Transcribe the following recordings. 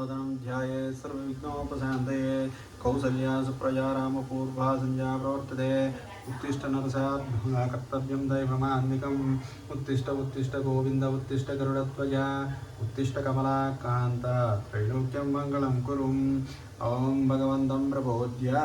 प्रसन्नवदनं ध्याये सर्वविघ्नोपशान्तये कौसल्या सुप्रजा रामपूर्वा सञ्जा प्रवर्तते उत्तिष्ठ नरसाद्भुजा कर्तव्यं दैवमान्निकम् उत्तिष्ठ उत्तिष्ठ गोविन्द उत्तिष्ठ गरुडध्वजा उत्तिष्ठ कमलाकान्त त्रैलोक्यं मङ्गलं कुरुम् ॐ भगवन्तं प्रबोध्य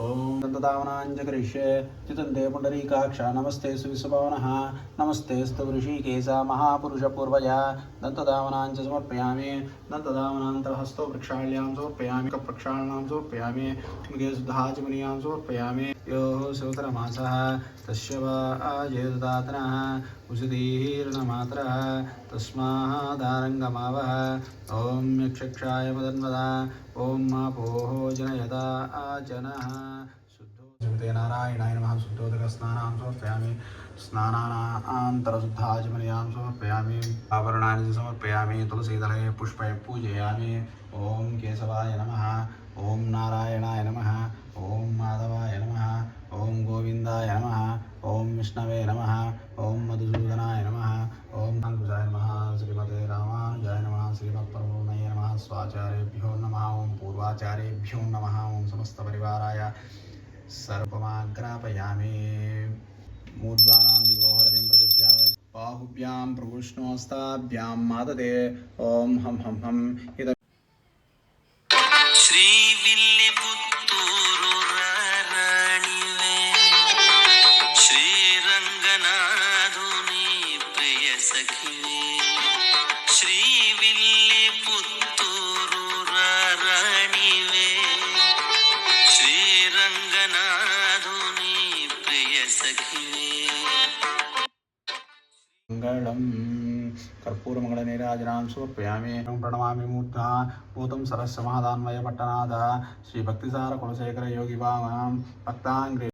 ॐ दन्तदावनाञ्च करिष्ये चितन्ते पुण्डरीकाक्षा, नमस्ते सुविश्वभवनः, नमस्ते स्तु ऋषिकेशा, महापुरुषपूर्वजा। दन्तदावनाञ्च समर्पयामि। दन्तदावनान्तरहस्तो प्रक्षाल्यां समर्पयामि कप्रक्षालनां समर्पयामि मुखे शुद्धाचमनीयां समर्पयामि योः श्रोत्रमासः, तस्य वा आजेददातनः उषधीर्णमात्रः तस्मादारङ्गमावः। ॐ यक्षक्षाय मदन्वदा, ॐ मापोः जनयदा आजनः शुद्धो नारायणाय नमः शुद्धोदकस्नानां समर्पयामि। स्नानान्तरशुद्धाचमनीयां समर्पयामि। आभरणानि च समर्पयामि। तुलसीदले पुष्पे पूजयामि। ॐ केशवाय नमः। ॐ नारायणाय नमः। విష్ణవే నమ. ఓం మధుసూదనాయ నమ. ఓం అంకుశాయ నమ. శ్రీమతే రామానుజాయ నమ. శ్రీమత్పరమూర్ణయ నమ. స్వాచార్యభ్యో నమ. ఓం పూర్వాచార్యభ్యో నమ. ఓం సమస్త పరివారాయ సర్వమాగ్రాపయామి. మూర్ధ్వానాం దివోహరతిం ప్రతిభ్యావై బాహుభ్యాం ప్రవృష్ణోస్తాభ్యాం మాదతే ఓం హం హం హం. ఇద ಸಖಿಯೇ ಶ್ರೀವಿಲ್ಲಿ ಪುತ್ತೂರು ರಾಣಿವೆ ಶ್ರೀರಂಗನಾಧುನಿ ಪ್ರಿಯ ಸಖಿಯೇ ಮಂಗಳಂ प्रणमामि मूर्धा पट्टनाथ श्री योगी भक्तांग्रे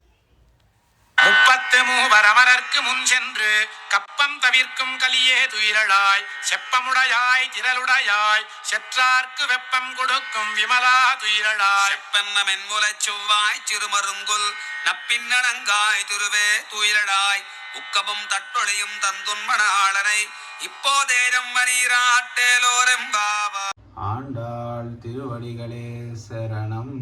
அமரர்க்கு முன் சென்று கப்பம் தவிர்க்கும் கலியே துயிரளாய் செப்பமுடையாய் திரளுடையாய் செற்றார்க்கு வெப்பம் கொடுக்கும் விமலா துயிரளாய். செப்பன்ன மென்முலச் செவ்வாய் சிறுமருங்குல் நப்பின்னணங்காய் திருவே துயிலடாய் உக்கமும் தட்டொழியும் தந்துன்மணாளனை இப்போதேரம் மணீராட்டேலோரெம்பாவா. ஆண்டாள் திருவடிகளே சரணம்.